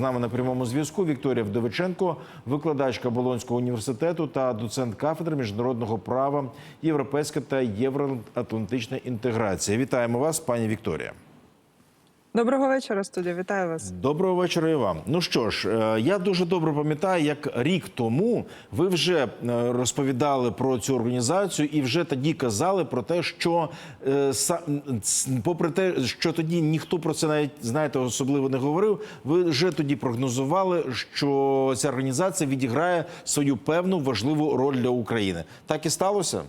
З нами на прямому зв'язку Вікторія Вдовиченко, викладачка Болонського університету та доцент кафедри міжнародного права, європейська та євроатлантична інтеграція. Вітаємо вас, пані Вікторія. Доброго вечора, студія. Вітаю вас. Доброго вечора і вам. Ну що ж, е, я дуже добре пам'ятаю, як рік тому ви вже е, розповідали про цю організацію і вже тоді казали про те, що е, попри те, що тоді ніхто про це навіть знаєте особливо не говорив. Ви вже тоді прогнозували, що ця організація відіграє свою певну важливу роль для України. Так і сталося.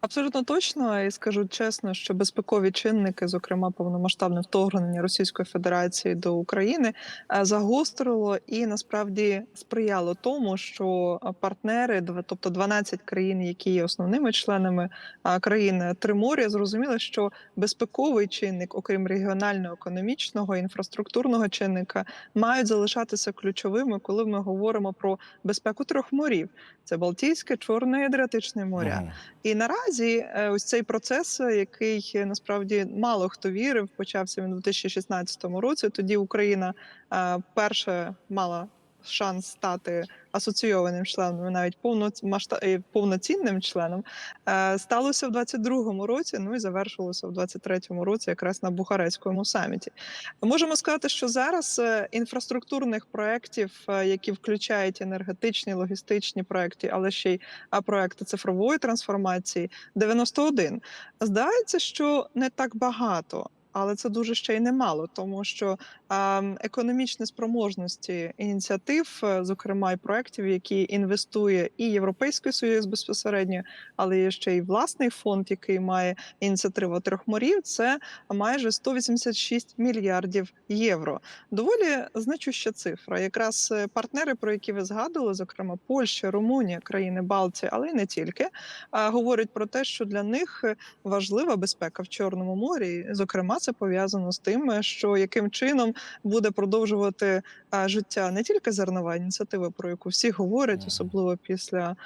Абсолютно точно. І скажу чесно, що безпекові чинники, зокрема повномасштабне вторгнення Російської Федерації до України, е, загострило і насправді сприяло тому, що е, партнери, тобто 12 країн, які є основними членами е, країн Тримор'я, зрозуміли, що безпековий чинник, окрім регіонального, економічного, інфраструктурного чинника, мають залишатися ключовими, коли ми говоримо про безпеку трьох морів: це Балтійське, Чорне і Адріатичне моря. І наразі е, ось цей процес, е, який е, насправді мало хто вірив, почався він у 2016 році. Тоді Україна перша мала шанс стати асоційованим членом, навіть е, повноцінним членом. Е, Сталося в 22-му році. Ну і завершилося в 23-му році, якраз на Бухарестському саміті. Можемо сказати, що зараз е, інфраструктурних проєктів, які включають енергетичні, логістичні проекти, але ще й проекти цифрової трансформації 91. Здається, що не так багато. Але це дуже ще й немало, тому що а, економічні спроможності ініціатив, е, зокрема і проєктів, які інвестує і Європейський Союз безпосередньо, але є ще й власний фонд, який має ініціативу трьох морів. Це майже 186 мільярдів євро. Доволі значуща цифра. Якраз е, партнери, про які ви згадували, зокрема Польща, Румунія, країни Балтії, але й не тільки, а, говорять про те, що для них е, важлива безпека в Чорному морі. Зокрема, це пов'язано з тим, що яким чином буде продовжувати життя не тільки зернова ініціатива, про яку всі говорять, особливо після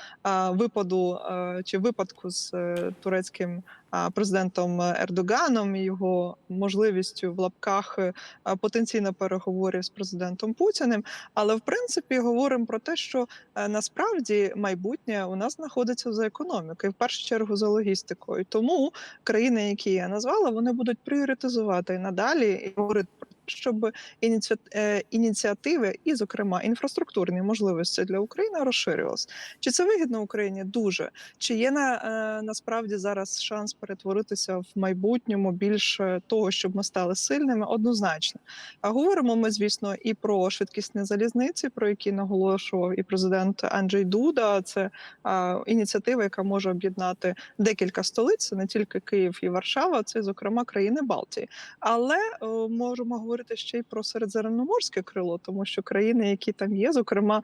випаду чи випадку з е, турецьким президентом Ердоганом і його можливістю в лапках е, потенційно переговорів з президентом Путіним. Але в принципі говоримо про те, що е, насправді майбутнє у нас знаходиться за економікою, в першу чергу за логістикою. Тому країни, які я назвала, вони будуть пріоритизувати і надалі і говорити щоб е, ініціативи і, зокрема, інфраструктурні можливості для України розширювалися. Чи це вигідно Україні? Дуже чи є на е, насправді зараз шанс перетворитися в майбутньому більше того, щоб ми стали сильними? Однозначно. А говоримо ми, звісно, і про швидкісні залізниці, про які наголошував і президент Анджей Дуда. Це ініціатива, яка може об'єднати декілька столиць, не тільки Київ і Варшава, це зокрема країни Балтії. Але е, можемо говорити ще й про середземноморське крило, тому що країни, які там є, зокрема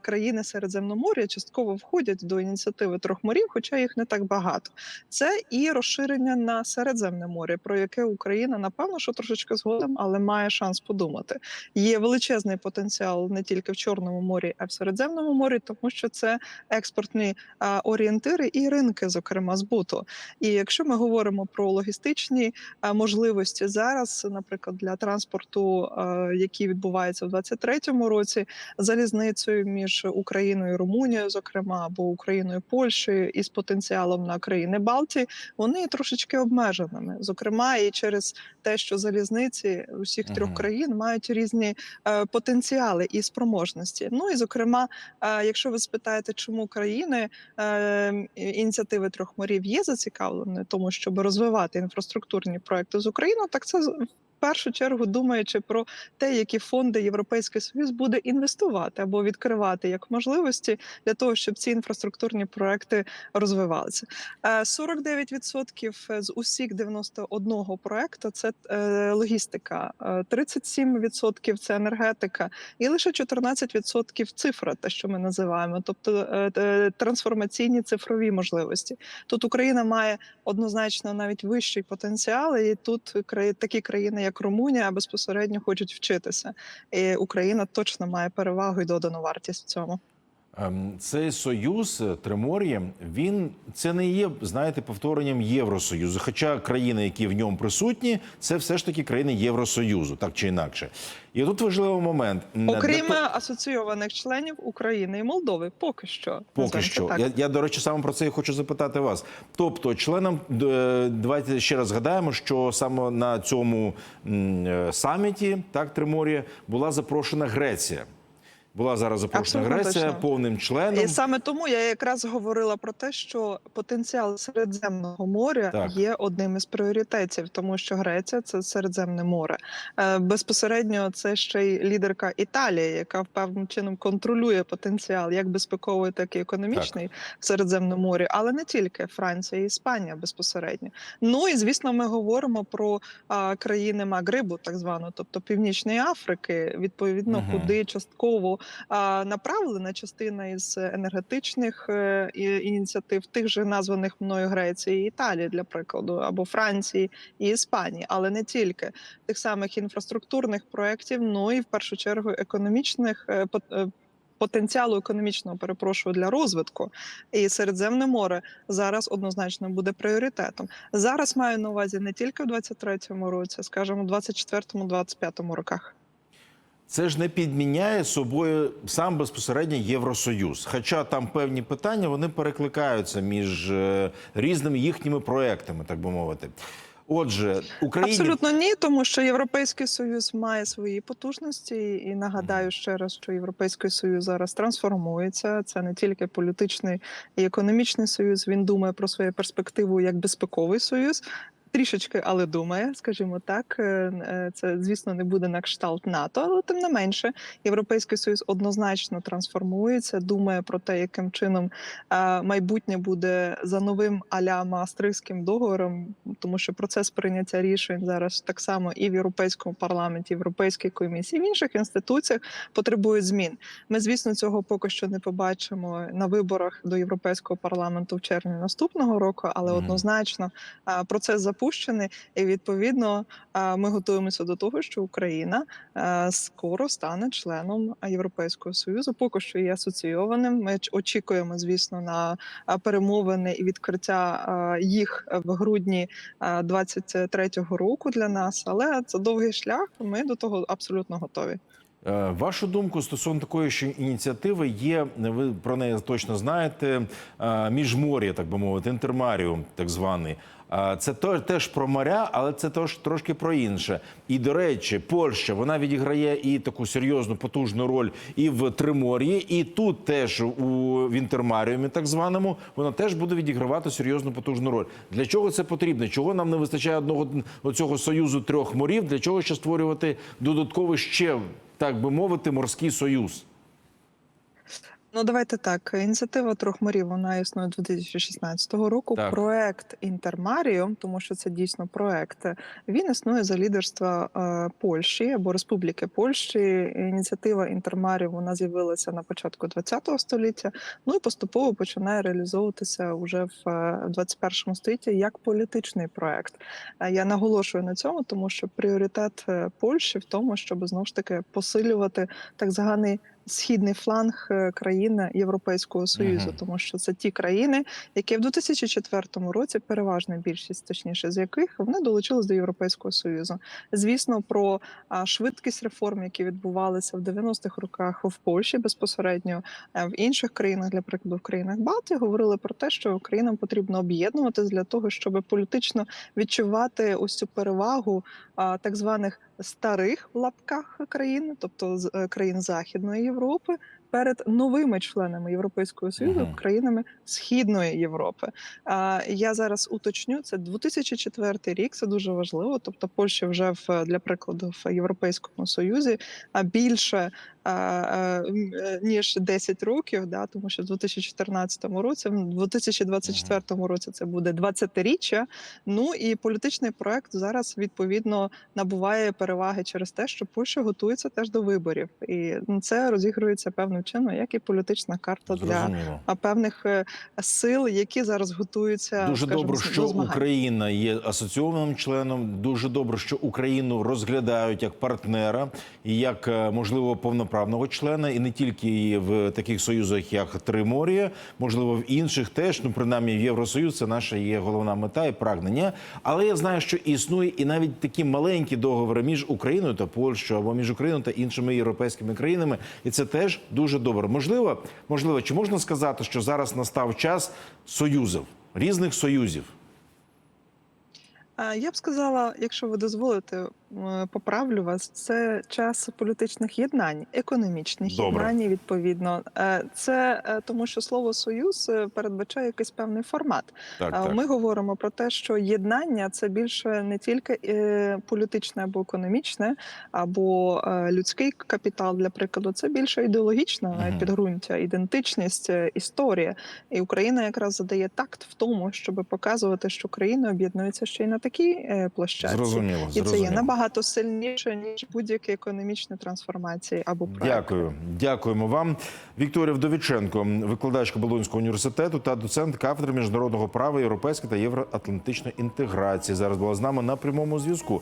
країни Середземномор'я, частково входять до ініціативи трьох морів, хоча їх не так багато. Це і розширення на Середземне море, про яке Україна напевно що трошечки згодом, але має шанс подумати. Є величезний потенціал не тільки в Чорному морі, а й в Середземному морі, тому що це експортні орієнтири і ринки, зокрема збуту. І якщо ми говоримо про логістичні можливості зараз, наприклад, для транспорту, а, який відбувається в 2023 році, залізницею між Україною і Румунією, зокрема, або Україною і Польщею, і з потенціалом на країни Балтії, вони трошечки обмеженими, зокрема, і через те, що залізниці усіх трьох Мгм. країн мають різні е, потенціали і спроможності. Ну і зокрема, е, якщо ви спитаєте, чому країни е, ініціативи трьох морів є зацікавлені, тому щоб розвивати інфраструктурні проекти з Україною, так це першу чергу думаючи про те, які фонди Європейський Союз буде інвестувати або відкривати як можливості для того, щоб ці інфраструктурні проекти розвивалися. Е, 49% з усіх 91 проекту це е, логістика, е, 37% це енергетика, і лише 14% цифра, те, що ми називаємо, тобто е, е, трансформаційні цифрові можливості. Тут Україна має однозначно навіть вищий потенціал, і тут такі країни, як Румунія, безпосередньо хочуть вчитися. І Україна точно має перевагу і додану вартість в цьому. Ем, Цей союз е, Тримор'я, він це не є, знаєте, повторенням Євросоюзу. Хоча країни, які в ньому присутні, це все ж таки країни Євросоюзу, так чи інакше. І тут важливий момент. Для Окрім того- асоційованих членів України і Молдови, поки що Поки що. так. Я, я, до речі, саме про це і хочу запитати вас. Тобто, членам е, давайте ще раз згадаємо, що саме на цьому е, саміті, так, Тримор'я, була запрошена Греція. Була зараз запрошена Греція точно. повним членом. І саме тому я якраз говорила про те, що потенціал Середземного моря Так. є одним із пріоритетів, тому що Греція це Середземне море. Е, Безпосередньо це ще й лідерка Італії, яка певним чином контролює потенціал як безпековий, так і економічний в Середземному морі, але не тільки Франція і Іспанія безпосередньо. Ну і звісно, ми говоримо про а, країни Магрибу, так звано, тобто Північної Африки, відповідно, Мгм. куди частково направлена частина із енергетичних е, ініціатив, тих же названих мною Греції і Італії, для прикладу, або Франції і Іспанії, але не тільки тих самих інфраструктурних проєктів, ну і в першу чергу економічних е, е, потенціалу економічного перепрошую для розвитку. І Середземне море зараз однозначно буде пріоритетом. Зараз маю на увазі не тільки в 23-му році, скажімо, в 24-му-25 роках. Це ж не підміняє собою сам безпосередньо Євросоюз. Хоча там певні питання вони перекликаються між е, різними їхніми проектами, так би мовити. Отже, Україні Абсолютно ні, тому що Європейський Союз має свої потужності, і нагадаю ще раз, що Європейський Союз зараз трансформується. Це не тільки політичний і економічний союз. Він думає про свою перспективу як безпековий союз. Трішечки, але думає, скажімо так, Е, е, це звісно не буде на кшталт НАТО, але тим не менше, європейський союз однозначно трансформується, думає про те, яким чином е, майбутнє буде за новим аля Маастрихтським договором, тому що процес прийняття рішень зараз так само і в європейському парламенті, і в європейській комісії, і в інших інституціях потребують змін. Ми, звісно, цього поки що не побачимо на виборах до європейського парламенту в червні наступного року, але однозначно процес запущений, і відповідно е, ми готуємося до того, що Україна е, скоро стане членом Європейського союзу. Поки що є асоційованим. Ми очікуємо, звісно, на е, перемовини і відкриття їх в грудні е, 23-го року для нас. Але це довгий шлях. Ми до того абсолютно готові. Вашу думку стосовно такої що ініціативи є, ви про неї точно знаєте, міжмор'я, так би мовити, інтермаріум, так званий. Це теж про моря, але це тож трошки про інше. І до речі, Польща вона відіграє і таку серйозну потужну роль і в Тримор'ї, і тут теж у в інтермаріумі, так званому, вона теж буде відігравати серйозну потужну роль. Для чого це потрібно? Чого нам не вистачає одного оцього союзу трьох морів? Для чого ще створювати додатково ще так би мовити, морський союз. Ну, давайте так. Ініціатива трьох морів вона існує 2016 року. Так. Проект Інтермаріум, тому що це дійсно проект. Він існує за лідерства е, Польщі або Республіки Польщі. Ініціатива Інтермаріум вона з'явилася на початку ХХ століття. Ну і поступово починає реалізовуватися вже в е, 21 столітті як політичний проект. Е, Я наголошую на цьому, тому що пріоритет е, Польщі в тому, щоб знову ж таки посилювати так званий східний фланг е, країн Європейського союзу, Мгм. тому що це ті країни, які в 2004 році переважна більшість, точніше з яких вони долучились до Європейського союзу. Звісно, про швидкість реформ, які відбувалися в 90-х роках в Польщі безпосередньо е, в інших країнах, для прикладу, в країнах Балтії, говорили про те, що країнам потрібно об'єднуватись для того, щоб політично відчувати ось цю перевагу так званих старих в лапках країн, тобто з е, країн Західної Європи, перед новими членами Європейського союзу, Мгм. країнами Східної Європи. А, я зараз уточню це 2004 рік. Це дуже важливо. Тобто, Польща вже в для прикладу в Європейському Союзі а більше ніж 10 років, да, тому що в 2014 році, в 2024 році це буде 20-річчя. Ну і політичний проект зараз відповідно набуває переваги через те, що Польща готується теж до виборів, і це розігрується певним чином, як і політична карта для Зрозуміло. а, певних е, сил, які зараз готуються Дуже скажімо, добре, що до. Україна є асоційованим членом. Дуже добре, що Україну розглядають як партнера і як е, можливо повноправного члена, і не тільки в таких союзах, як Тримор'я, можливо, в інших теж. Ну принаймні в Євросоюз це наша є головна мета і прагнення. Але я знаю, що існує і навіть такі маленькі договори між Україною та Польщею або між Україною та іншими європейськими країнами, і це теж дуже добре. Можливо, можливо, чи можна сказати, що зараз настав час союзів, різних союзів. Я б сказала, якщо ви дозволите, е, поправлю вас, це час політичних єднань, економічних Добре. єднань, відповідно. Е, Це е, тому, що слово союз передбачає якийсь певний формат. Так, так. Ми говоримо про те, що єднання це більше не тільки політичне або економічне, або людський капітал, для прикладу, це більше ідеологічне Мгм. підґрунтя, ідентичність, історія. І Україна якраз задає такт в тому, щоб показувати, що країни об'єднуються ще й на такій е, площадці. Зрозуміло, І це є набагато сильніше ніж будь-які економічні трансформації або проекти. Дякую, дякуємо вам. Вікторія Вдовіченко, викладачка Болонського університету та доцент кафедри міжнародного права, європейської та євроатлантичної інтеграції. Зараз була з нами на прямому зв'язку.